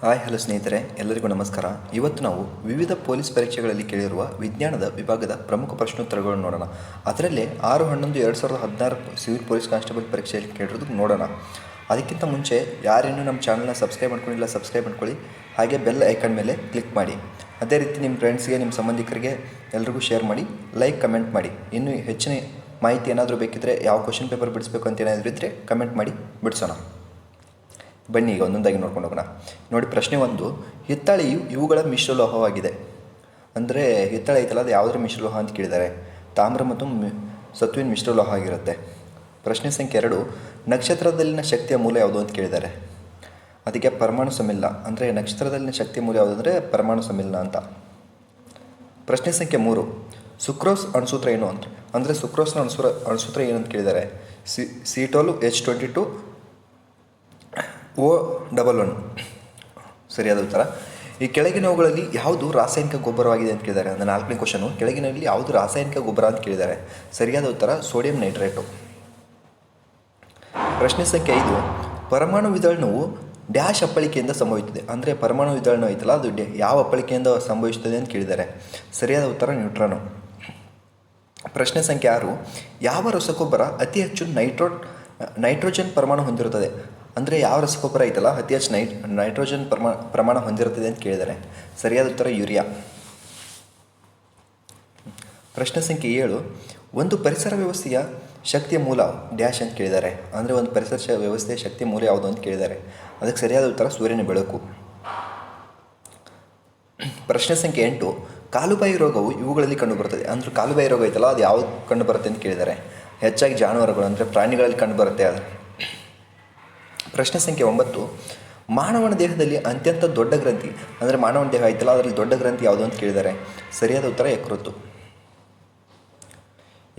Hi, hello ಸ್ನೇಹಿತರೆ, ಎಲ್ಲರಿಗೂ ನಮಸ್ಕಾರ. ಇವತ್ತು ನಾವು ವಿವಿಧ ಪೊಲೀಸ್ ಪರೀಕ್ಷೆಗಳಲ್ಲಿ ಕೇಳಿರುವ ವಿಜ್ಞಾನದ ವಿಭಾಗದ ಪ್ರಮುಖ ಪ್ರಶ್ನೋತ್ತರಗಳನ್ನು ನೋಡೋಣ. ಅದರಲ್ಲಿ ಆರು ಹನ್ನೊಂದು ಎರಡು ಸಾವಿರದ ಹದಿನಾರು ಸಿವಿಲ್ ಪೊಲೀಸ್ ಕಾನ್ಸ್ಟೇಬಲ್ ಪರೀಕ್ಷೆಯಲ್ಲಿ ಕೇಳಿರೋದು ನೋಡೋಣ. ಅದಕ್ಕಿಂತ ಮುಂಚೆ ಯಾರೇನು ನಮ್ಮ ಚಾನಲ್ನ ಸಬ್ಸ್ಕ್ರೈಬ್ ಮಾಡ್ಕೊಂಡಿಲ್ಲ, ಸಬ್ಸ್ಕ್ರೈಬ್ ಮಾಡ್ಕೊಳ್ಳಿ. ಹಾಗೆ ಬೆಲ್ ಐಕನ್ ಮೇಲೆ ಕ್ಲಿಕ್ ಮಾಡಿ. ಅದೇ ರೀತಿ ನಿಮ್ಮ ಫ್ರೆಂಡ್ಸ್ಗೆ, ನಿಮ್ಮ ಸಂಬಂಧಿಕರಿಗೆ ಎಲ್ರಿಗೂ ಶೇರ್ ಮಾಡಿ, ಲೈಕ್, ಕಮೆಂಟ್ ಮಾಡಿ. ಇನ್ನೂ ಹೆಚ್ಚಿನ ಮಾಹಿತಿ ಏನಾದರೂ ಬೇಕಿದ್ದರೆ ಯಾವ ಕ್ವಶನ್ ಪೇಪರ್ ಬಿಡಿಸ್ಬೇಕು ಅಂತ ಏನಾದರೂ ಇದ್ದರೆ ಕಮೆಂಟ್ ಮಾಡಿ ಬಿಡಿಸೋಣ. ಬನ್ನಿ, ಈಗ ಒಂದೊಂದಾಗಿ ನೋಡ್ಕೊಂಡು ಹೋಗೋಣ. ನೋಡಿ, ಪ್ರಶ್ನೆ ಒಂದು, ಹಿತ್ತಾಳೆಯು ಇವುಗಳ ಮಿಶ್ರಲೋಹವಾಗಿದೆ. ಅಂದರೆ, ಹಿತ್ತಾಳೆ ಐತಲ್ಲ, ಅದು ಯಾವುದರ ಮಿಶ್ರಲೋಹ ಅಂತ ಕೇಳಿದ್ದಾರೆ. ತಾಮ್ರ ಮತ್ತು ಸತ್ವಿನ ಮಿಶ್ರಲೋಹ ಆಗಿರುತ್ತೆ. ಪ್ರಶ್ನೆ ಸಂಖ್ಯೆ ಎರಡು, ನಕ್ಷತ್ರದಲ್ಲಿನ ಶಕ್ತಿಯ ಮೂಲ ಯಾವುದು ಅಂತ ಕೇಳಿದ್ದಾರೆ. ಅದಕ್ಕೆ ಪರಮಾಣು ಸಮಿಲ್ಲ ಅಂದರೆ ನಕ್ಷತ್ರದಲ್ಲಿನ ಶಕ್ತಿಯ ಮೂಲ ಯಾವುದು ಅಂದರೆ ಪರಮಾಣು ಸಮಿಲ್ಲ ಅಂತ. ಪ್ರಶ್ನೆ ಸಂಖ್ಯೆ ಮೂರು, ಸುಕ್ರೋಸ್ ಅಣುಸೂತ್ರ ಏನು ಅಂತ? ಅಂದರೆ ಸುಕ್ರೋಸ್ನ ಅಣುಸೂರ, ಅಣುಸೂತ್ರ ಏನು ಅಂತ ಕೇಳಿದ್ದಾರೆ? C, ಸಿಟೋಲು H twenty two O double one. ಸರಿಯಾದ ಉತ್ತರ. ಈ ಕೆಳಗಿನವುಗಳಲ್ಲಿ ಯಾವುದು ರಾಸಾಯನಿಕ ಗೊಬ್ಬರವಾಗಿದೆ ಅಂತ ಕೇಳಿದ್ದಾರೆ? ಅಂದರೆ ನಾಲ್ಕನೇ ಕ್ವಶನು ಕೆಳಗಿನಲ್ಲಿ ಯಾವುದು ರಾಸಾಯನಿಕ ಗೊಬ್ಬರ ಅಂತ ಕೇಳಿದ್ದಾರೆ? ಸರಿಯಾದ ಉತ್ತರ ಸೋಡಿಯಂ ನೈಟ್ರೇಟು ಪ್ರಶ್ನೆ ಸಂಖ್ಯೆ ಐದು. ಪರಮಾಣು ವಿದಳನವು ಡ್ಯಾಶ್ ಅಪ್ಪಳಿಕೆಯಿಂದ ಸಂಭವಿಸುತ್ತದೆ. ಅಂದರೆ ಪರಮಾಣು ವಿದಳನ ಐತಲ್ಲ, ಅದು ಯಾವ ಅಪ್ಪಳಿಕೆಯಿಂದ ಸಂಭವಿಸುತ್ತದೆ ಅಂತ ಕೇಳಿದ್ದಾರೆ. ಸರಿಯಾದ ಉತ್ತರ ನ್ಯೂಟ್ರಾನು ಪ್ರಶ್ನೆ ಸಂಖ್ಯೆ ಆರು. ಯಾವ ರಸಗೊಬ್ಬರ ಅತಿ ಹೆಚ್ಚು ನೈಟ್ರೋ, ನೈಟ್ರೋಜನ್ ಪರಮಾಣು ಹೊಂದಿರುತ್ತದೆ? ಅಂದರೆ ಯಾವ ರಸಗೊಬ್ಬರ ಐತಲ್ಲ? ಅತಿ ಹೆಚ್ಚು ನೈಟ್ ನೈಟ್ರೋಜನ್ ಪ್ರಮಾಣ ಪ್ರಮಾಣ ಹೊಂದಿರುತ್ತದೆ ಅಂತ ಕೇಳಿದ್ದಾರೆ. ಸರಿಯಾದ ಉತ್ತರ ಯೂರಿಯಾ. ಪ್ರಶ್ನೆ ಸಂಖ್ಯೆ ಏಳು. ಒಂದು ಪರಿಸರ ವ್ಯವಸ್ಥೆಯ ಶಕ್ತಿಯ ಮೂಲ ಡ್ಯಾಶ್ ಅಂತ ಕೇಳಿದ್ದಾರೆ. ಅಂದರೆ ಒಂದು ಪರಿಸರ ಶ- ವ್ಯವಸ್ಥೆಯ ಶಕ್ತಿಯ ಮೂಲ ಯಾವುದು ಅಂತ ಕೇಳಿದ್ದಾರೆ. ಅದಕ್ಕೆ ಸರಿಯಾದ ಉತ್ತರ ಸೂರ್ಯನ ಬೆಳಕು. ಪ್ರಶ್ನೆ ಸಂಖ್ಯೆ ಎಂಟು. ಕಾಲುಬಾಯಿ ರೋಗವು ಇವುಗಳಲ್ಲಿ ಕಂಡುಬರುತ್ತದೆ. ಅಂದರೆ ಕಾಲುಬಾಯಿ ರೋಗ ಐತಲ್ಲ, ಅದು ಯಾವುದು ಕಂಡುಬರುತ್ತೆ ಅಂತ ಕೇಳಿದ್ದಾರೆ. ಹೆಚ್ಚಾಗಿ ಜಾನುವಾರುಗಳು ಅಂದರೆ ಪ್ರಾಣಿಗಳಲ್ಲಿ ಕಂಡುಬರುತ್ತೆ ಅದು. ಪ್ರಶ್ನೆ ಸಂಖ್ಯೆ ಒಂಬತ್ತು. ಮಾನವನ ದೇಹದಲ್ಲಿ ಅತ್ಯಂತ ದೊಡ್ಡ ಗ್ರಂಥಿ, ಅಂದರೆ ಮಾನವನ ದೇಹ ಆಯ್ತಲ್ಲ, ಅದರಲ್ಲಿ ದೊಡ್ಡ ಗ್ರಂಥಿ ಯಾವುದು ಅಂತ ಕೇಳಿದ್ದಾರೆ ಸರಿಯಾದ ಉತ್ತರ ಯಕೃತ್ತು.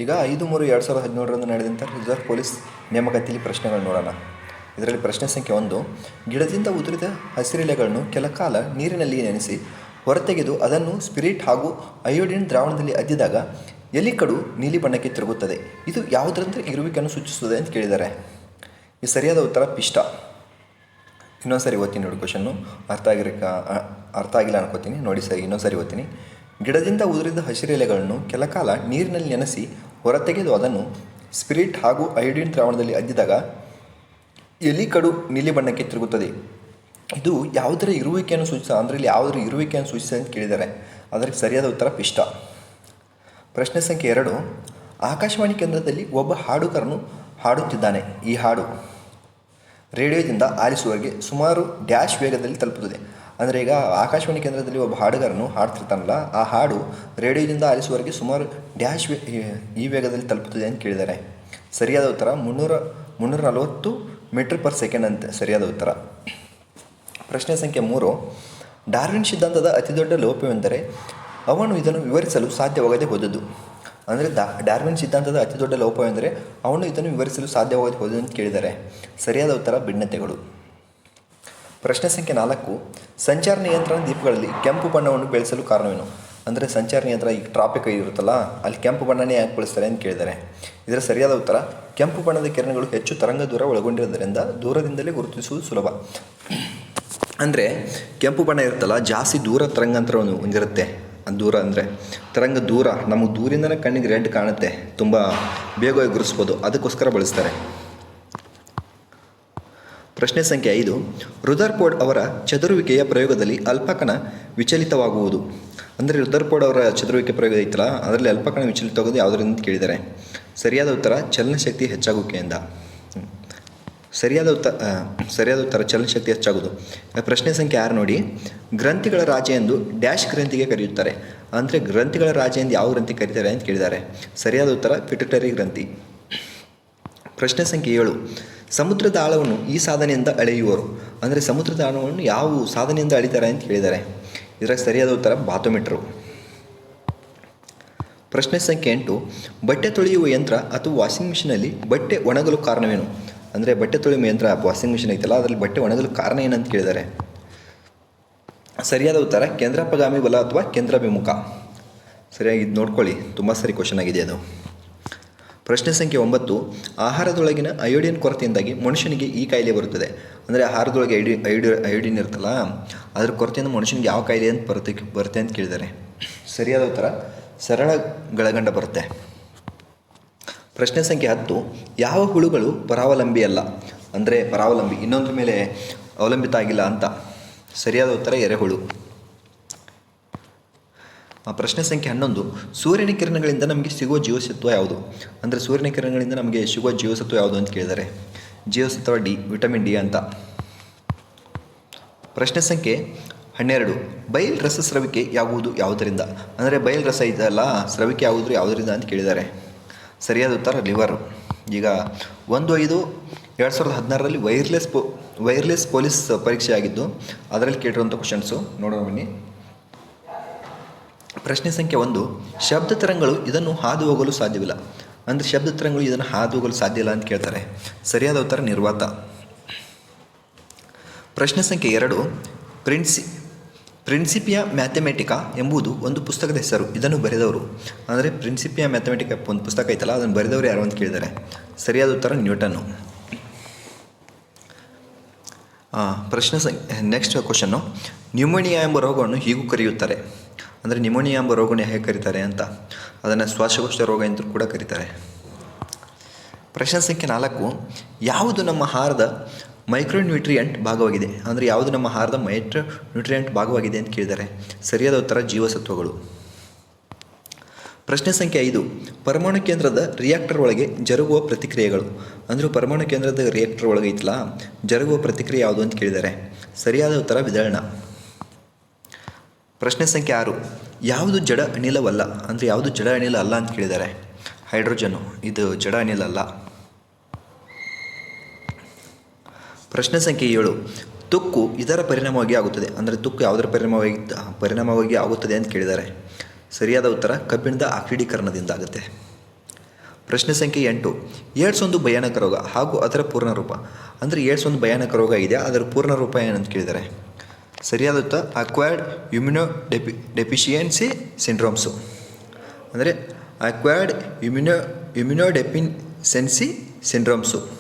ಈಗ ಐದು ಮೂರು ಎರಡು ಸಾವಿರದ ಹದಿನೇಳರಂದು ನಡೆದಂಥ ರಿಸರ್ವ್ ಪೊಲೀಸ್ ನೇಮಕಾತಿಯಲ್ಲಿ ಪ್ರಶ್ನೆಗಳು ನೋಡೋಣ. ಇದರಲ್ಲಿ ಪ್ರಶ್ನೆ ಸಂಖ್ಯೆ ಒಂದು. ಗಿಡದಿಂದ ಉದುರಿದ ಹಸಿರೆಲೆಗಳನ್ನು ಕೆಲ ಕಾಲ ನೀರಿನಲ್ಲಿ ನೆನೆಸಿ ಹೊರತೆಗೆದು ಅದನ್ನು ಸ್ಪಿರಿಟ್ ಹಾಗೂ ಅಯೋಡಿನ್ ದ್ರಾವಣದಲ್ಲಿ ಅದ್ದಿದಾಗ ಎಲಿಕಡು ನೀಲಿ ಬಣ್ಣಕ್ಕೆ ತಿರುಗುತ್ತದೆ. ಇದು ಯಾವುದರಂತೆ ಇರುವಿಕೆಯನ್ನು ಸೂಚಿಸುತ್ತದೆ ಅಂತ ಕೇಳಿದ್ದಾರೆ ಈ ಸರಿಯಾದ ಉತ್ತರ ಪಿಷ್ಟ. ಇನ್ನೊಂದು ಸರಿ ಓದ್ತೀನಿ ನೋಡಿ ಕ್ವಶನ್ನು ಅರ್ಥ ಆಗಿರಕ ಅರ್ಥ ಆಗಿಲ್ಲ ಅನ್ಕೋತೀನಿ. ನೋಡಿ ಸರಿ ಇನ್ನೊಂದು ಸರಿ ಓದ್ತೀನಿ. ಗಿಡದಿಂದ ಉದುರಿದ ಹಸಿರೆಲೆಗಳನ್ನು ಕೆಲ ಕಾಲ ನೀರಿನಲ್ಲಿ ನೆನೆಸಿ ಹೊರತೆಗೆದು ಅದನ್ನು ಸ್ಪಿರಿಟ್ ಹಾಗೂ ಅಯೋಡಿನ್ ದ್ರಾವಣದಲ್ಲಿ ಅದ್ದಿದಾಗ ಎಲಿ ಕಡು ನೀಲಿ ಬಣ್ಣಕ್ಕೆ ತಿರುಗುತ್ತದೆ. ಇದು ಯಾವುದರ ಇರುವಿಕೆಯನ್ನು ಸೂಚಿಸ ಅಂದರೆ ಇಲ್ಲಿ ಯಾವುದರ ಇರುವಿಕೆಯನ್ನು ಸೂಚಿಸ ಅಂತ ಕೇಳಿದ್ದಾರೆ. ಅದಕ್ಕೆ ಸರಿಯಾದ ಉತ್ತರ ಪಿಷ್ಟ. ಪ್ರಶ್ನೆ ಸಂಖ್ಯೆ ಎರಡು. ಆಕಾಶವಾಣಿ ಕೇಂದ್ರದಲ್ಲಿ ಒಬ್ಬ ಹಾಡುಗಾರನು ಹಾಡುತ್ತಿದ್ದಾನೆ. ಈ ಹಾಡು ರೇಡಿಯೋದಿಂದ ಆಲಿಸುವವರೆಗೆ ಸುಮಾರು ಡ್ಯಾಶ್ ವೇಗದಲ್ಲಿ ತಲುಪುತ್ತದೆ. ಅಂದರೆ ಈಗ ಆಕಾಶವಾಣಿ ಕೇಂದ್ರದಲ್ಲಿ ಒಬ್ಬ ಹಾಡುಗಾರನು ಹಾಡ್ತಿರ್ತಾನಲ್ಲ, ಆ ಹಾಡು ರೇಡಿಯೋದಿಂದ ಆಲಿಸುವವರೆಗೆ ಸುಮಾರು ಡ್ಯಾಶ್ ಈ ವೇಗದಲ್ಲಿ ತಲುಪುತ್ತದೆ ಅಂತ ಕೇಳಿದ್ದಾರೆ ಸರಿಯಾದ ಉತ್ತರ ಮುನ್ನೂರ ಮುನ್ನೂರ ನಲವತ್ತು ಮೀಟರ್ ಪರ್ ಸೆಕೆಂಡ್ ಅಂತ, ಸರಿಯಾದ ಉತ್ತರ. ಪ್ರಶ್ನೆ ಸಂಖ್ಯೆ ಮೂರು. ಡಾರ್ವಿನ್ ಸಿದ್ಧಾಂತದ ಅತಿದೊಡ್ಡ ಲೋಪವೆಂದರೆ ಅವನು ಇದನ್ನು ವಿವರಿಸಲು ಸಾಧ್ಯವಾಗದೆ ಹೋದದ್ದು. ಅಂದರೆ ದಾ, ಡಾರ್ವಿನ್ ಸಿದ್ಧಾಂತದ ಅತಿ ದೊಡ್ಡ ಲೋಪವೆಂದರೆ ಅವನು ಇದನ್ನು ವಿವರಿಸಲು ಸಾಧ್ಯವಾಗಿ ಹೋದ ಅಂತ ಕೇಳಿದ್ದಾರೆ. ಸರಿಯಾದ ಉತ್ತರ, ಭಿನ್ನತೆಗಳು. ಪ್ರಶ್ನೆ ಸಂಖ್ಯೆ ನಾಲ್ಕು, ಸಂಚಾರ ನಿಯಂತ್ರಣ ದೀಪಗಳಲ್ಲಿ ಕೆಂಪು ಬಣ್ಣವನ್ನು ಬೆಳೆಸಲು ಕಾರಣವೇನು? ಅಂದರೆ ಸಂಚಾರ ನಿಯಂತ್ರಣ ಈಗ ಟ್ರಾಫಿಕ್ ಇರುತ್ತಲ್ಲ, ಅಲ್ಲಿ ಕೆಂಪು ಬಣ್ಣನೇ ಯಾಕೆ ಬಳಸ್ತಾರೆ ಅಂತ ಕೇಳಿದ್ದಾರೆ. ಇದರ ಸರಿಯಾದ ಉತ್ತರ, ಕೆಂಪು ಬಣ್ಣದ ಕಿರಣಗಳು ಹೆಚ್ಚು ತರಂಗ ದೂರ ಒಳಗೊಂಡಿರೋದರಿಂದ ದೂರದಿಂದಲೇ ಗುರುತಿಸುವುದು ಸುಲಭ. ಅಂದರೆ ಕೆಂಪು ಬಣ್ಣ ಇರುತ್ತಲ್ಲ, ಜಾಸ್ತಿ ದೂರ ತರಂಗಾಂತರವನ್ನು ಹೊಂದಿರುತ್ತೆ. ದೂರ ಅಂದರೆ ತರಂಗ ದೂರ ನಮಗೆ ದೂರಿಂದನೇ ಕಣ್ಣಿಗೆ ರೆಡ್ ಕಾಣುತ್ತೆ, ತುಂಬ ಬೇಗ ಎಗುರಿಸ್ಬೋದು ಅದಕ್ಕೋಸ್ಕರ ಬಳಸ್ತಾರೆ ಪ್ರಶ್ನೆ ಸಂಖ್ಯೆ ಐದು, ರುದರ್ಫೋರ್ಡ್ ಅವರ ಚದುರುವಿಕೆಯ ಪ್ರಯೋಗದಲ್ಲಿ ಅಲ್ಪಕಣ ವಿಚಲಿತವಾಗುವುದು ಅಂದರೆ ರುದರ್ಫೋರ್ಡ್ ಅವರ ಚದುರುವಿಕೆ ಪ್ರಯೋಗ ಐತಲ್ಲ, ಅದರಲ್ಲಿ ಅಲ್ಪಕಣ ವಿಚಲಿತವಾಗೋದು ಯಾವುದರಿಂದ ಕೇಳಿದ್ದಾರೆ ಸರಿಯಾದ ಉತ್ತರ, ಚಲನಶಕ್ತಿ ಹೆಚ್ಚಾಗುವಿಕೆಯಿಂದ. ಸರಿಯಾದ ಉತ್ತರ ಸರಿಯಾದ ಉತ್ತರ ಚಲನಶಕ್ತಿ ಹೆಚ್ಚಾಗುವುದು. ಪ್ರಶ್ನೆ ಸಂಖ್ಯೆ ಆರು ನೋಡಿ. ಗ್ರಂಥಿಗಳ ರಾಜ ಎಂದು ಡ್ಯಾಶ್ ಗ್ರಂಥಿಗೆ ಕರೆಯುತ್ತಾರೆ. ಅಂದರೆ ಗ್ರಂಥಿಗಳ ರಾಜ ಎಂದು ಯಾವ ಗ್ರಂಥಿ ಕರೀತಾರೆ ಅಂತ ಕೇಳಿದ್ದಾರೆ. ಸರಿಯಾದ ಉತ್ತರ ಪಿಟುಟರಿ ಗ್ರಂಥಿ. ಪ್ರಶ್ನೆ ಸಂಖ್ಯೆ ಏಳು. ಸಮುದ್ರದ ಆಳವನ್ನು ಈ ಸಾಧನೆಯಿಂದ ಅಳೆಯುವರು. ಅಂದರೆ ಸಮುದ್ರದ ಆಳವನ್ನು ಯಾವ ಸಾಧನೆಯಿಂದ ಅಳಿತಾರೆ ಅಂತ ಕೇಳಿದ್ದಾರೆ. ಇದರ ಸರಿಯಾದ ಉತ್ತರ, ಬಾತೋಮೀಟ್ರು. ಪ್ರಶ್ನೆ ಸಂಖ್ಯೆ ಎಂಟು. ಬಟ್ಟೆ ತೊಳೆಯುವ ಯಂತ್ರ ಅಥವಾ ವಾಷಿಂಗ್ ಮಿಷಿನಲ್ಲಿ ಬಟ್ಟೆ ಒಣಗಲು ಕಾರಣವೇನು? ಅಂದರೆ ಬಟ್ಟೆ ತೊಳೆಯುವ ಯಂತ್ರ ವಾಷಿಂಗ್ ಮಿಷಿನ್ ಐತಲ್ಲ, ಅದರಲ್ಲಿ ಬಟ್ಟೆ ಒಣಗಲು ಕಾರಣ ಏನಂತ ಕೇಳಿದ್ದಾರೆ ಸರಿಯಾದ ಉತ್ತರ ಕೇಂದ್ರಾಪಗಾಮಿ ಬಲ ಅಥವಾ ಕೇಂದ್ರಾಭಿಮುಖ. ಸರಿಯಾಗಿ ಇದು ನೋಡ್ಕೊಳ್ಳಿ, ತುಂಬ ಸರಿ ಕ್ವಶನ್ ಆಗಿದೆ ಅದು. ಪ್ರಶ್ನೆ ಸಂಖ್ಯೆ ಒಂಬತ್ತು, ಆಹಾರದೊಳಗಿನ ಅಯೋಡಿನ್ ಕೊರತೆಯಿಂದಾಗಿ ಮನುಷ್ಯನಿಗೆ ಈ ಕಾಯಿಲೆ ಬರುತ್ತದೆ. ಅಂದರೆ ಆಹಾರದೊಳಗೆ ಐಡಿ ಐಡಿ ಅಯೋಡಿನ್ ಇರುತ್ತಲ್ಲ, ಅದ್ರ ಕೊರತೆಯಿಂದ ಮನುಷ್ಯನಿಗೆ ಯಾವ ಕಾಯಿಲೆ ಅಂತ ಬರುತ್ತೆ ಬರುತ್ತೆ ಅಂತ ಕೇಳಿದ್ದಾರೆ ಸರಿಯಾದ ಉತ್ತರ, ಸರಳ ಗಳಗಂಡ ಬರುತ್ತೆ. ಪ್ರಶ್ನೆ ಸಂಖ್ಯೆ ಹತ್ತು, ಯಾವ ಹುಳುಗಳು ಪರಾವಲಂಬಿ ಅಲ್ಲ? ಅಂದರೆ ಪರಾವಲಂಬಿ, ಇನ್ನೊಂದ್ರ ಮೇಲೆ ಅವಲಂಬಿತ ಆಗಿಲ್ಲ ಅಂತ. ಸರಿಯಾದ ಉತ್ತರ ಎರೆಹುಳು. ಪ್ರಶ್ನೆ ಸಂಖ್ಯೆ ಹನ್ನೊಂದು, ಸೂರ್ಯನ ಕಿರಣಗಳಿಂದ ನಮಗೆ ಸಿಗುವ ಜೀವಸತ್ವ ಯಾವುದು? ಅಂದರೆ ಸೂರ್ಯನ ಕಿರಣಗಳಿಂದ ನಮಗೆ ಸಿಗುವ ಜೀವಸತ್ವ ಯಾವುದು ಅಂತ ಕೇಳಿದ್ದಾರೆ ಜೀವಸತ್ವ ಡಿ, ವಿಟಮಿನ್ ಡಿ ಅಂತ. ಪ್ರಶ್ನೆ ಸಂಖ್ಯೆ ಹನ್ನೆರಡು ಬಯಲ್ ರಸ ಸ್ರವಿಕೆ ಯಾವುದು ಯಾವುದರಿಂದ? ಅಂದರೆ ಬಯಲ್ ರಸ ಇದೆಯಲ್ಲ, ಸ್ರವಿಕೆ ಯಾವುದು ಯಾವುದರಿಂದ ಅಂತ ಕೇಳಿದ್ದಾರೆ ಸರಿಯಾದ ಉತ್ತರ, ಲಿವರ್. ಈಗ ಒಂದು ಐದು ಎರಡು ಸಾವಿರದ ಹದಿನಾರರಲ್ಲಿ ವೈರ್ಲೆಸ್ ಪೋ, ವೈರ್ಲೆಸ್ ಪೊಲೀಸ್ ಪರೀಕ್ಷೆ ಆಗಿದ್ದು, ಅದರಲ್ಲಿ ಕೇಳಿರುವಂಥ ಕ್ವಶನ್ಸು ನೋಡೋಣ ಬನ್ನಿ. ಪ್ರಶ್ನೆ ಸಂಖ್ಯೆ ಒಂದು, ಶಬ್ದ ತರಂಗಗಳು ಇದನ್ನು ಹಾದು ಹೋಗಲು ಸಾಧ್ಯವಿಲ್ಲ. ಅಂದರೆ ಶಬ್ದ ತರಂಗಗಳು ಇದನ್ನು ಹಾದು ಹೋಗಲು ಸಾಧ್ಯ ಇಲ್ಲ ಅಂತ ಕೇಳ್ತಾರೆ. ಸರಿಯಾದ ಉತ್ತರ ನಿರ್ವಾತ. ಪ್ರಶ್ನೆ ಸಂಖ್ಯೆ ಎರಡು, ಪ್ರಿನ್ಸಿ ಪ್ರಿನ್ಸಿಪಿಯಾ ಮ್ಯಾಥಮೆಟಿಕಾ ಎಂಬುದು ಒಂದು ಪುಸ್ತಕದ ಹೆಸರು. ಇದನ್ನು ಬರೆದವರು. ಅಂದರೆ ಪ್ರಿನ್ಸಿಪಿಯಾ ಮ್ಯಾಥಮೆಟಿಕಾ ಒಂದು ಪುಸ್ತಕ ಐತಲ್ಲ, ಅದನ್ನು ಬರೆದವರು ಯಾರು ಅಂತ ಕೇಳಿದ್ದಾರೆ ಸರಿಯಾದ ಉತ್ತರ ನ್ಯೂಟನ್ನು. ಪ್ರಶ್ನೆ ನೆಕ್ಸ್ಟ್ ಕ್ವಶನ್ನು ನ್ಯೂಮೋನಿಯಾ ಎಂಬ ರೋಗವನ್ನು ಹೀಗೂ ಕರೆಯುತ್ತಾರೆ. ಅಂದರೆ ನ್ಯೂಮೋನಿಯಾ ಎಂಬ ರೋಗವನ್ನು ಹೇಗೆ ಕರೀತಾರೆ ಅಂತ. ಅದನ್ನು ಶ್ವಾಸಕೋಶ ರೋಗ ಎಂದು ಕೂಡ ಕರೀತಾರೆ. ಪ್ರಶ್ನೆ ಸಂಖ್ಯೆ ನಾಲ್ಕು. ಯಾವುದು ನಮ್ಮ ಆಹಾರದ ಮೈಕ್ರೋ ನ್ಯೂಟ್ರಿಯೆಂಟ್ ಭಾಗವಾಗಿದೆ. ಅಂದರೆ ಯಾವುದು ನಮ್ಮ ಆಹಾರದ ಮೈಕ್ರೋ ನ್ಯೂಟ್ರಿಯೆಂಟ್ ಭಾಗವಾಗಿದೆ ಅಂತ ಕೇಳಿದ್ದಾರೆ ಸರಿಯಾದ ಉತ್ತರ ಜೀವಸತ್ವಗಳು. ಪ್ರಶ್ನೆ ಸಂಖ್ಯೆ ಐದು. ಪರಮಾಣು ಕೇಂದ್ರದ ರಿಯಾಕ್ಟರ್ ಒಳಗೆ ಜರುಗುವ ಪ್ರತಿಕ್ರಿಯೆಗಳು. ಅಂದರೆ ಪರಮಾಣು ಕೇಂದ್ರದ ರಿಯಾಕ್ಟರ್ ಒಳಗೆ ಐತಲ್ಲ, ಜರುಗುವ ಪ್ರತಿಕ್ರಿಯೆ ಯಾವುದು ಅಂತ ಕೇಳಿದ್ದಾರೆ ಸರಿಯಾದ ಉತ್ತರ ವಿದಳನ. ಪ್ರಶ್ನೆ ಸಂಖ್ಯೆ ಆರು. ಯಾವುದು ಜಡ ಅನಿಲವಲ್ಲ? ಅಂದರೆ ಯಾವುದು ಜಡ ಅನಿಲ ಅಲ್ಲ ಅಂತ ಕೇಳಿದ್ದಾರೆ ಹೈಡ್ರೋಜನ್ನು ಇದು ಜಡ ಅನಿಲ ಅಲ್ಲ. ಪ್ರಶ್ನೆ ಸಂಖ್ಯೆ ಏಳು. ತುಕ್ಕು ಇದರ ಪರಿಣಾಮವಾಗಿ ಆಗುತ್ತದೆ. ಅಂದರೆ ತುಕ್ಕು ಯಾವುದರ ಪರಿಣಾಮವಾಗಿ ಪರಿಣಾಮವಾಗಿ ಆಗುತ್ತದೆ ಅಂತ ಕೇಳಿದ್ದಾರೆ. ಸರಿಯಾದ ಉತ್ತರ ಕಬ್ಬಿಣದ ಆಕ್ಸಿಡೀಕರಣದಿಂದ ಆಗುತ್ತೆ. ಪ್ರಶ್ನೆ ಸಂಖ್ಯೆ ಎಂಟು. ಏಡ್ಸ್ ಒಂದು ಭಯಾನಕ ರೋಗ ಹಾಗೂ ಅದರ ಪೂರ್ಣ ರೂಪ. ಅಂದರೆ ಏಡ್ಸ್ ಒಂದು ಭಯಾನಕ ರೋಗ ಇದೆ, ಅದರ ಪೂರ್ಣ ರೂಪ ಏನಂತ ಕೇಳಿದ್ದಾರೆ. ಸರಿಯಾದ ಉತ್ತರ, ಅಕ್ವೈರ್ಡ್ ಇಮ್ಯುನೋ ಡೆಪಿ, ಡೆಫಿಷಿಯನ್ಸಿ ಸಿಂಡ್ರೋಮ್ಸು. ಅಂದರೆ ಅಕ್ವೈರ್ಡ್ ಇಮ್ಯುನೋ ಡೆಪಿನ್ಸೆನ್ಸಿ ಸಿಂಡ್ರೋಮ್ಸು.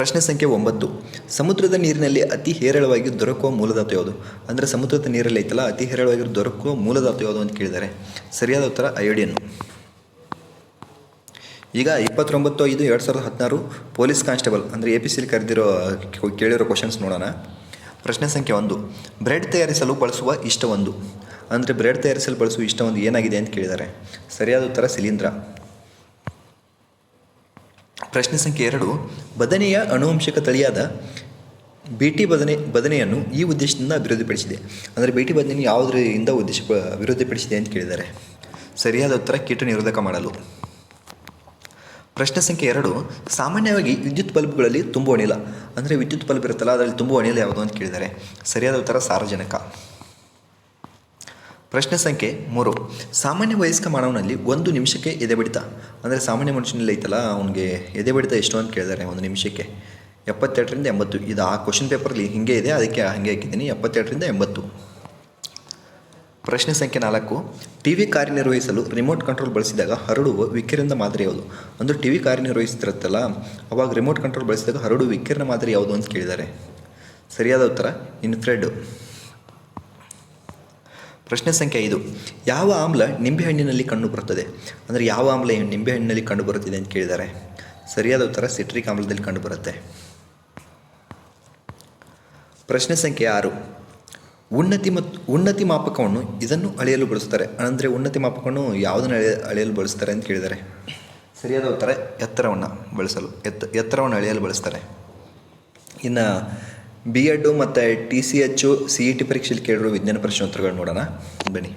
ಪ್ರಶ್ನೆ ಸಂಖ್ಯೆ ಒಂಬತ್ತು. ಸಮುದ್ರದ ನೀರಿನಲ್ಲಿ ಅತಿ ಹೇರಳವಾಗಿ ದೊರಕುವ ಮೂಲಧಾತು ಯಾವುದು? ಅಂದರೆ ಸಮುದ್ರದ ನೀರಲ್ಲಿ ಐತಲ್ಲ, ಅತಿ ಹೇರಳವಾಗಿ ದೊರಕುವ ಮೂಲಧಾತು ಯಾವುದು ಅಂತ ಕೇಳಿದ್ದಾರೆ. ಸರಿಯಾದ ಉತ್ತರ ಅಯೋಡಿಯನ್ನು ಈಗ ಇಪ್ಪತ್ತೊಂಬತ್ತು, ಐದು, ಎರಡು ಸಾವಿರದ ಹದಿನಾರು ಪೊಲೀಸ್ ಕಾನ್ಸ್ಟೇಬಲ್, ಅಂದರೆ ಎ ಪಿ ಸಿಲಿ ಕರೆದಿರೋ, ಕೇಳಿರೋ ಕ್ವಶನ್ಸ್ ನೋಡೋಣ. ಪ್ರಶ್ನೆ ಸಂಖ್ಯೆ ಒಂದು. ಬ್ರೆಡ್ ತಯಾರಿಸಲು ಬಳಸುವ ಇಷ್ಟ ಒಂದು ಅಂದರೆ ಬ್ರೆಡ್ ತಯಾರಿಸಲು ಬಳಸುವ ಇಷ್ಟ ಒಂದು ಏನಾಗಿದೆ ಅಂತ ಕೇಳಿದ್ದಾರೆ. ಸರಿಯಾದ ಉತ್ತರ ಶಿಲೀಂಧ್ರ ಪ್ರಶ್ನೆ ಸಂಖ್ಯೆ ಎರಡು, ಬದನೆಯ ಅನುವಂಶಿಕ ತಳಿಯಾದ ಬೇಟಿ ಬದನೆ, ಬದನೆಯನ್ನು ಈ ಉದ್ದೇಶದಿಂದ ಅಭಿವೃದ್ಧಿಪಡಿಸಿದೆ. ಅಂದರೆ ಬೇಟಿ ಬದನೆಯನ್ನು ಯಾವುದರಿಂದ ಉದ್ದೇಶ, ಅಭಿವೃದ್ಧಿಪಡಿಸಿದೆ ಅಂತ ಕೇಳಿದ್ದಾರೆ. ಸರಿಯಾದ ಉತ್ತರ ಕೀಟ ನಿರೋಧಕ ಮಾಡಲು. ಪ್ರಶ್ನೆ ಸಂಖ್ಯೆ ಎರಡು, ಸಾಮಾನ್ಯವಾಗಿ ವಿದ್ಯುತ್ ಬಲ್ಬ್ಗಳಲ್ಲಿ ತುಂಬುವ ಅನಿಲ. ಅಂದರೆ ವಿದ್ಯುತ್ ಬಲ್ಬ್ ಇರುತ್ತಲ್ಲ, ಅದರಲ್ಲಿ ತುಂಬುವ ಅನಿಲ ಯಾವುದು ಅಂತ ಕೇಳಿದ್ದಾರೆ. ಸರಿಯಾದ ಉತ್ತರ ಸಾರಜನಕ. ಪ್ರಶ್ನೆ ಸಂಖ್ಯೆ ಮೂರು. ಸಾಮಾನ್ಯ ವಯಸ್ಕ ಮಾನವನಲ್ಲಿ ಒಂದು ನಿಮಿಷಕ್ಕೆ ಎದೆ ಬಿಡಿತ. ಅಂದರೆ ಸಾಮಾನ್ಯ ಮನುಷ್ಯನಲ್ಲಿ ಐತಲ್ಲ, ಅವನಿಗೆ ಎದೆ ಬಿಡಿತ ಎಷ್ಟು ಅಂತ ಕೇಳಿದ್ದಾರೆ ಒಂದು ನಿಮಿಷಕ್ಕೆ. ಎಪ್ಪತ್ತೆರಡರಿಂದ ಎಂಬತ್ತು. ಇದು ಆ ಕ್ವಶನ್ ಪೇಪರಲ್ಲಿ ಹಿಂಗೆ ಇದೆ, ಅದಕ್ಕೆ ಹಾಗೆ ಹಾಕಿದ್ದೀನಿ. ಎಪ್ಪತ್ತೆರಡರಿಂದ ಎಂಬತ್ತು. ಪ್ರಶ್ನೆ ಸಂಖ್ಯೆ ನಾಲ್ಕು. ಟಿ ವಿ ಕಾರ್ಯನಿರ್ವಹಿಸಲು ರಿಮೋಟ್ ಕಂಟ್ರೋಲ್ ಬಳಸಿದಾಗ ಹರಡುವ ವಿಕಿರಣದ ಮಾದರಿ ಯಾವುದು? ಅಂದರೆ ಟಿ ವಿ ಕಾರ್ಯನಿರ್ವಹಿಸ್ತಿರುತ್ತಲ್ಲ, ಅವಾಗ ರಿಮೋಟ್ ಕಂಟ್ರೋಲ್ ಬಳಸಿದಾಗ ಹರಡುವ ವಿಕಿರಣ ಮಾದರಿ ಯಾವುದು ಅಂತ ಕೇಳಿದ್ದಾರೆ. ಸರಿಯಾದ ಉತ್ತರ ಇನ್ಫ್ರೆಡ್ ಪ್ರಶ್ನೆ ಸಂಖ್ಯೆ ಐದು. ಯಾವ ಆಮ್ಲ ನಿಂಬೆಹಣ್ಣಿನಲ್ಲಿ ಕಂಡುಬರುತ್ತದೆ ಅಂದರೆ ಯಾವ ಆಮ್ಲ ನಿಂಬೆಹಣ್ಣಿನಲ್ಲಿ ಕಂಡುಬರುತ್ತದೆ ಅಂತ ಕೇಳಿದ್ದಾರೆ ಸರಿಯಾದ ಉತ್ತರ ಸಿಟ್ರಿಕ್ ಆಮ್ಲದಲ್ಲಿ ಕಂಡುಬರುತ್ತೆ ಪ್ರಶ್ನೆ ಸಂಖ್ಯೆ ಆರು. ಉನ್ನತಿ ಮತ್ತು ಉನ್ನತಿ ಮಾಪಕವನ್ನು ಇದನ್ನು ಅಳೆಯಲು ಬಳಸ್ತಾರೆ ಅಂದರೆ ಉನ್ನತಿ ಮಾಪಕವನ್ನು ಯಾವುದನ್ನು ಅಳೆಯ ಅಳೆಯಲು ಬಳಸ್ತಾರೆ ಅಂತ ಕೇಳಿದ್ದಾರೆ ಸರಿಯಾದ ಉತ್ತರ ಎತ್ತರವನ್ನು ಬಳಸಲು, ಎತ್ತ, ಎತ್ತರವನ್ನು ಅಳೆಯಲು ಬಳಸ್ತಾರೆ. ಇನ್ನು ಬಿ ಎಡ್ಡು ಮತ್ತು T C H C E T ಪರೀಕ್ಷೆಯಲ್ಲಿ ಕೇಳಿರೋ ವಿಜ್ಞಾನ ಪ್ರಶ್ನೋತ್ತರಗಳು ನೋಡೋಣ. ಬನ್ನಿ.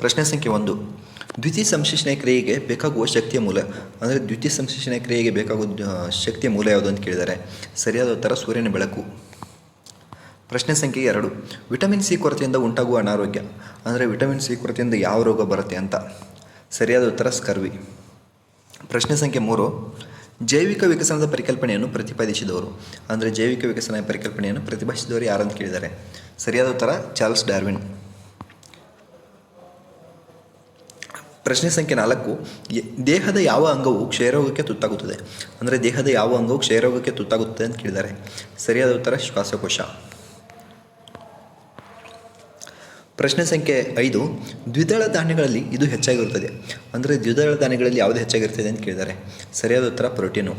ಪ್ರಶ್ನೆ ಸಂಖ್ಯೆ ಒಂದು. ದ್ವಿತೀಯ ಸಂಶ್ಲೇಷಣೆ ಕ್ರಿಯೆಗೆ ಬೇಕಾಗುವ ಶಕ್ತಿಯ ಮೂಲ, ಅಂದರೆ ದ್ವಿತೀಯ ಸಂಶ್ಲೇಷಣೆ ಕ್ರಿಯೆಗೆ ಬೇಕಾಗುವ ಶಕ್ತಿಯ ಮೂಲ ಯಾವುದು ಅಂತ ಕೇಳಿದ್ದಾರೆ ಸರಿಯಾದ ಉತ್ತರ ಸೂರ್ಯನ ಬೆಳಕು. ಪ್ರಶ್ನೆ ಸಂಖ್ಯೆ ಎರಡು. ವಿಟಮಿನ್ ಸಿ ಕೊರತೆಯಿಂದ ಉಂಟಾಗುವ ಅನಾರೋಗ್ಯ, ಅಂದರೆ ವಿಟಮಿನ್ ಸಿ ಕೊರತೆಯಿಂದ ಯಾವ ರೋಗ ಬರುತ್ತೆ ಅಂತ. ಸರಿಯಾದ ಉತ್ತರ ಸ್ಕರ್ವಿ. ಪ್ರಶ್ನೆ ಸಂಖ್ಯೆ ಮೂರು. ಜೈವಿಕ ವಿಕಸನದ ಪರಿಕಲ್ಪನೆಯನ್ನು ಪ್ರತಿಪಾದಿಸಿದವರು. ಅಂದರೆ ಜೈವಿಕ ವಿಕಸನ ಪರಿಕಲ್ಪನೆಯನ್ನು ಪ್ರತಿಪಾದಿಸಿದವರು ಯಾರು ಅಂತ ಕೇಳಿದ್ದಾರೆ. ಸರಿಯಾದ ಉತ್ತರ, ಚಾರ್ಲ್ಸ್ ಡಾರ್ವಿನ್. ಪ್ರಶ್ನೆ ಸಂಖ್ಯೆ ನಾಲ್ಕು ದೇಹದ ಯಾವ ಅಂಗವು ಕ್ಷಯರೋಗಕ್ಕೆ ತುತ್ತಾಗುತ್ತದೆ? ಅಂದರೆ ದೇಹದ ಯಾವ ಅಂಗವು ಕ್ಷಯರೋಗಕ್ಕೆ ತುತ್ತಾಗುತ್ತದೆ ಅಂತ ಕೇಳಿದ್ದಾರೆ. ಸರಿಯಾದ ಉತ್ತರ, ಶ್ವಾಸಕೋಶ. ಪ್ರಶ್ನೆ ಸಂಖ್ಯೆ ಐದು, ದ್ವಿದಳ ಧಾನ್ಯಗಳಲ್ಲಿ ಇದು ಹೆಚ್ಚಾಗಿರುತ್ತದೆ. ಅಂದರೆ ದ್ವಿದಳ ಧಾನ್ಯಗಳಲ್ಲಿ ಯಾವುದು ಹೆಚ್ಚಾಗಿರ್ತದೆ ಅಂತ ಕೇಳಿದ್ದಾರೆ. ಸರಿಯಾದ ಉತ್ತರ ಪ್ರೋಟೀನು.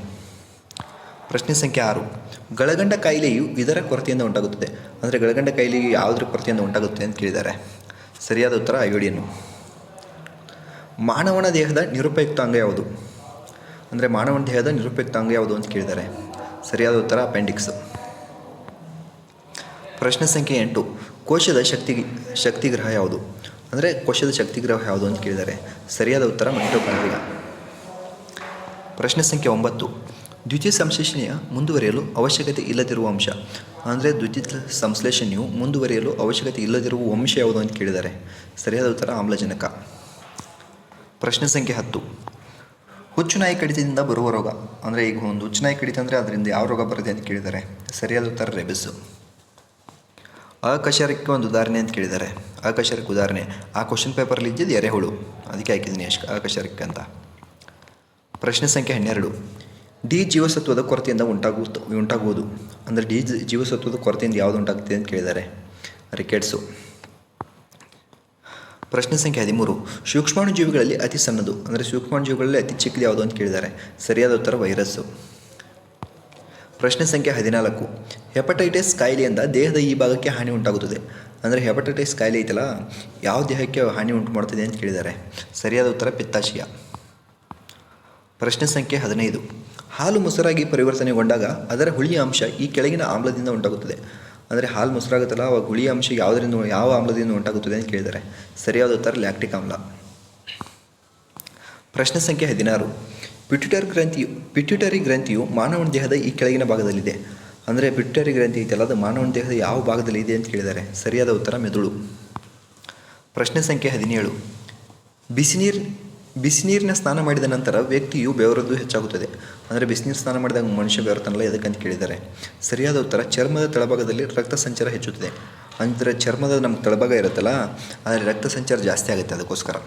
ಪ್ರಶ್ನೆ ಸಂಖ್ಯೆ ಆರು, ಗಳಗಂಡ ಕಾಯಿಲೆಯು ಇದರ ಕೊರತೆಯಿಂದ ಉಂಟಾಗುತ್ತದೆ. ಅಂದರೆ ಗಳಗಂಡ ಕಾಯಿಲೆಯು ಯಾವುದರ ಕೊರತೆಯಿಂದ ಉಂಟಾಗುತ್ತದೆ ಅಂತ ಕೇಳಿದ್ದಾರೆ. ಸರಿಯಾದ ಉತ್ತರ ಅಯೋಡಿಯನ್ನು ಮಾನವನ ದೇಹದ ನಿರುಪಯುಕ್ತ ಅಂಗ ಯಾವುದು? ಅಂದರೆ ಮಾನವನ ದೇಹದ ನಿರುಪಯುಕ್ತ ಅಂಗ ಯಾವುದು ಅಂತ ಕೇಳಿದ್ದಾರೆ. ಸರಿಯಾದ ಉತ್ತರ ಅಪೆಂಡಿಕ್ಸ್. ಪ್ರಶ್ನೆ ಸಂಖ್ಯೆ ಎಂಟು ಕೋಶದ ಶಕ್ತಿ, ಶಕ್ತಿಗ್ರಹ ಯಾವುದು? ಅಂದರೆ ಕೋಶದ ಶಕ್ತಿಗ್ರಹ ಯಾವುದು ಅಂತ ಕೇಳಿದ್ದಾರೆ ಸರಿಯಾದ ಉತ್ತರ ಮೈಟೋಕಾಂಡ್ರಿಯ. ಪ್ರಶ್ನೆ ಸಂಖ್ಯೆ ಒಂಬತ್ತು. ದ್ವಿತೀಯ ಸಂಶ್ಲೇಷಣೆಯ ಮುಂದುವರಿಯಲು ಅವಶ್ಯಕತೆ ಇಲ್ಲದಿರುವ ಅಂಶ. ಅಂದರೆ ದ್ವಿತೀಯ ಸಂಶ್ಲೇಷಣೆಯು ಮುಂದುವರಿಯಲು ಅವಶ್ಯಕತೆ ಇಲ್ಲದಿರುವ ಅಂಶ ಯಾವುದು ಅಂತ ಕೇಳಿದ್ದಾರೆ ಸರಿಯಾದ ಉತ್ತರ ಆಮ್ಲಜನಕ. ಪ್ರಶ್ನೆ ಸಂಖ್ಯೆ ಹತ್ತು. ಹುಚ್ಚುನಾಯಿ ಕಡಿತದಿಂದ ಬರುವ ರೋಗ. ಅಂದರೆ ಈಗ ಒಂದು ಹುಚ್ಚುನಾಯಿ ಕಡಿತ ಅಂದರೆ ಅದರಿಂದ ಯಾವ ರೋಗ ಬರುತ್ತೆ ಅಂತ ಕೇಳಿದ್ದಾರೆ ಸರಿಯಾದ ಉತ್ತರ ರೆಬಿಸ್ಸು ಅಕಶರಕ್ಕೆ ಒಂದು ಉದಾಹರಣೆ ಅಂತ ಕೇಳಿದ್ದಾರೆ. ಅಕಶರಕ್ಕೆ ಉದಾಹರಣೆ. ಆ ಕ್ವಶನ್ ಪೇಪರಲ್ಲಿ ಇದ್ದಿದ್ದು ಎರೆಹುಳು. ಅದಕ್ಕೆ ಹಾಕಿದ್ದೀನಿ ಅಶ್ ಅಕಶರಕ್ಕೆ ಅಂತ. ಪ್ರಶ್ನೆ ಸಂಖ್ಯೆ ಹನ್ನೆರಡು. ಡಿ ಜೀವಸತ್ವದ ಕೊರತೆಯಿಂದ ಉಂಟಾಗು ಉಂಟಾಗುವುದು. ಅಂದರೆ ಡಿ ಜೀವಸತ್ವದ ಕೊರತೆಯಿಂದ ಯಾವುದು ಉಂಟಾಗ್ತದೆ ಅಂತ ಕೇಳಿದ್ದಾರೆ. ರಿಕೆಟ್ಸು. ಪ್ರಶ್ನೆ ಸಂಖ್ಯೆ ಹದಿಮೂರು. ಸೂಕ್ಷ್ಮಾಣು ಜೀವಿಗಳಲ್ಲಿ ಅತಿ ಸಣ್ಣದು. ಅಂದರೆ ಸೂಕ್ಷ್ಮಾಣುಜೀವಿಗಳಲ್ಲಿ ಅತಿ ಚಿಕ್ಕದು ಯಾವುದು ಅಂತ ಕೇಳಿದ್ದಾರೆ. ಸರಿಯಾದ ಉತ್ತರ ವೈರಸ್ಸು. ಪ್ರಶ್ನೆ ಸಂಖ್ಯೆ ಹದಿನಾಲ್ಕು. ಹೆಪಟೈಟಿಸ್ ಕಾಯಿಲೆಯಿಂದ ದೇಹದ ಈ ಭಾಗಕ್ಕೆ ಹಾನಿ ಉಂಟಾಗುತ್ತದೆ. ಅಂದರೆ ಹೆಪಟೈಟಿಸ್ ಕಾಯಿಲೆ ಐತಲ್ಲ, ಯಾವ ದೇಹಕ್ಕೆ ಹಾನಿ ಉಂಟು ಮಾಡ್ತದೆ ಅಂತ ಕೇಳಿದ್ದಾರೆ. ಸರಿಯಾದ ಉತ್ತರ ಪಿತ್ತಾಶಯ. ಪ್ರಶ್ನೆ ಸಂಖ್ಯೆ ಹದಿನೈದು. ಹಾಲು ಮೊಸರಾಗಿ ಪರಿವರ್ತನೆಗೊಂಡಾಗ ಅದರ ಹುಳಿಯ ಅಂಶ ಈ ಕೆಳಗಿನ ಆಮ್ಲದಿಂದ ಉಂಟಾಗುತ್ತದೆ. ಅಂದರೆ ಹಾಲು ಮೊಸರಾಗುತ್ತಲ್ಲ, ಅವಾಗ ಹುಳಿಯ ಅಂಶ ಯಾವುದರಿಂದ, ಯಾವ ಆಮ್ಲದಿಂದ ಉಂಟಾಗುತ್ತದೆ ಅಂತ ಕೇಳಿದ್ದಾರೆ. ಸರಿಯಾದ ಉತ್ತರ ಲ್ಯಾಕ್ಟಿಕ್ ಆಮ್ಲ. ಪ್ರಶ್ನೆ ಸಂಖ್ಯೆ ಹದಿನಾರು. ಪಿಟ್ಯುಟರಿ ಗ್ರಂಥಿಯು ಪಿಟ್ಯುಟರಿ ಗ್ರಂಥಿಯು ಮಾನವನ ದೇಹದ ಈ ಕೆಳಗಿನ ಭಾಗದಲ್ಲಿದೆ. ಅಂದರೆ ಪಿಟ್ಯುಟರಿ ಗ್ರಂಥಿ ಐತಲ್ಲ ಅದು ಮಾನವನ ದೇಹದ ಯಾವ ಭಾಗದಲ್ಲಿ ಇದೆ ಅಂತ ಕೇಳಿದ್ದಾರೆ. ಸರಿಯಾದ ಉತ್ತರ ಮೆದುಳು. ಪ್ರಶ್ನೆ ಸಂಖ್ಯೆ ಹದಿನೇಳು. ಬಿಸಿನೀರು, ಬಿಸಿನೀರಿನ ಸ್ನಾನ ಮಾಡಿದ ನಂತರ ವ್ಯಕ್ತಿಯು ಬೆವರದ್ದು ಹೆಚ್ಚಾಗುತ್ತದೆ. ಅಂದರೆ ಬಿಸಿನೀರು ಸ್ನಾನ ಮಾಡಿದಾಗ ಮನುಷ್ಯ ಬೆವರ್ತಾನಲ್ಲ ಎದಕ್ಕಂತ ಕೇಳಿದ್ದಾರೆ. ಸರಿಯಾದ ಉತ್ತರ, ಚರ್ಮದ ತಳಭಾಗದಲ್ಲಿ ರಕ್ತ ಸಂಚಾರ ಹೆಚ್ಚುತ್ತದೆ. ಅಂದರೆ ಚರ್ಮದ ನಮ್ಮ ತಳಭಾಗ ಇರುತ್ತಲ್ಲ, ಆದರೆ ರಕ್ತ ಸಂಚಾರ ಜಾಸ್ತಿ ಆಗುತ್ತೆ ಅದಕ್ಕೋಸ್ಕರ.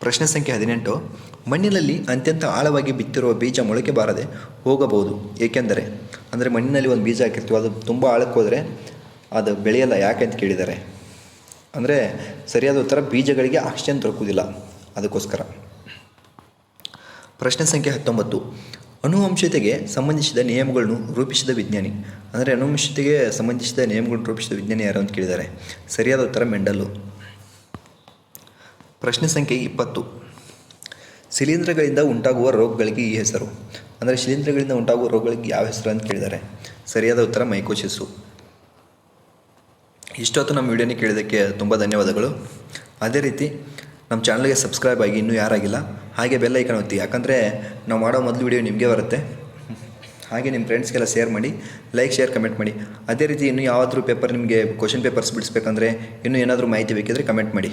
ಪ್ರಶ್ನೆ ಸಂಖ್ಯೆ ಹದಿನೆಂಟು. ಮಣ್ಣಿನಲ್ಲಿ ಅತ್ಯಂತ ಆಳವಾಗಿ ಬಿತ್ತಿರುವ ಬೀಜ ಮೊಳಕೆ ಬಾರದೆ ಹೋಗಬಹುದು. ಏಕೆಂದರೆ, ಅಂದರೆ ಮಣ್ಣಿನಲ್ಲಿ ಒಂದು ಬೀಜ ಹಾಕಿರ್ತೀವಿ, ಅದು ತುಂಬ ಆಳಕ್ಕೆ ಅದು ಬೆಳೆಯಲ್ಲ ಯಾಕೆ ಅಂತ ಕೇಳಿದ್ದಾರೆ ಅಂದರೆ ಸರಿಯಾದ ಉತ್ತರ, ಬೀಜಗಳಿಗೆ ಆಕ್ಸಿಜನ್ ದೊರಕುವುದಿಲ್ಲ. ಅದಕ್ಕೋಸ್ಕರ. ಪ್ರಶ್ನೆ ಸಂಖ್ಯೆ ಹತ್ತೊಂಬತ್ತು. ಅನುವಂಶತೆಗೆ ಸಂಬಂಧಿಸಿದ ನಿಯಮಗಳನ್ನು ರೂಪಿಸಿದ ವಿಜ್ಞಾನಿ. ಅಂದರೆ ಅನುವಂಶತೆಗೆ ಸಂಬಂಧಿಸಿದ ನಿಯಮಗಳನ್ನು ರೂಪಿಸಿದ ವಿಜ್ಞಾನಿ ಯಾರು ಅಂತ ಕೇಳಿದ್ದಾರೆ ಸರಿಯಾದ ಉತ್ತರ ಮೆಂಡಲ್ಲು ಪ್ರಶ್ನೆ ಸಂಖ್ಯೆ ಇಪ್ಪತ್ತು. ಶಿಲೀಂಧ್ರಗಳಿಂದ ಉಂಟಾಗುವ ರೋಗಗಳಿಗೆ ಈ ಹೆಸರು. ಅಂದರೆ ಶಿಲೀಂಧ್ರಗಳಿಂದ ಉಂಟಾಗುವ ರೋಗಗಳಿಗೆ ಯಾವ ಹೆಸರು ಅಂತ ಕೇಳಿದ್ದಾರೆ. ಸರಿಯಾದ ಉತ್ತರ ಮೈಕೋಶಿಸು ಇಷ್ಟೊತ್ತು ನಮ್ಮ ವಿಡಿಯೋನೇ ಕೇಳಿದ್ದಕ್ಕೆ ತುಂಬ ಧನ್ಯವಾದಗಳು. ಅದೇ ರೀತಿ ನಮ್ಮ ಚಾನಲ್ಗೆ ಸಬ್ಸ್ಕ್ರೈಬ್ ಆಗಿ ಇನ್ನೂ ಯಾರಾಗಿಲ್ಲ, ಹಾಗೆ ಬೆಲ್ಲ ಐಕನ್ ಒತ್ತಿ. ಯಾಕಂದರೆ ನಾವು ಮಾಡೋ ಮೊದಲು ವಿಡಿಯೋ ನಿಮಗೆ ಬರುತ್ತೆ. ಹಾಗೆ ನಿಮ್ಮ ಫ್ರೆಂಡ್ಸ್ಗೆಲ್ಲ ಶೇರ್ ಮಾಡಿ, ಲೈಕ್, ಶೇರ್, ಕಮೆಂಟ್ ಮಾಡಿ. ಅದೇ ರೀತಿ ಇನ್ನೂ ಯಾವಾದರೂ ಪೇಪರ್ ನಿಮಗೆ ಕ್ವಶನ್ ಪೇಪರ್ಸ್ ಬಿಡಿಸ್ಬೇಕಂದ್ರೆ ಇನ್ನೂ ಏನಾದರೂ ಮಾಹಿತಿ ಬೇಕಿದ್ರೆ ಕಮೆಂಟ್ ಮಾಡಿ.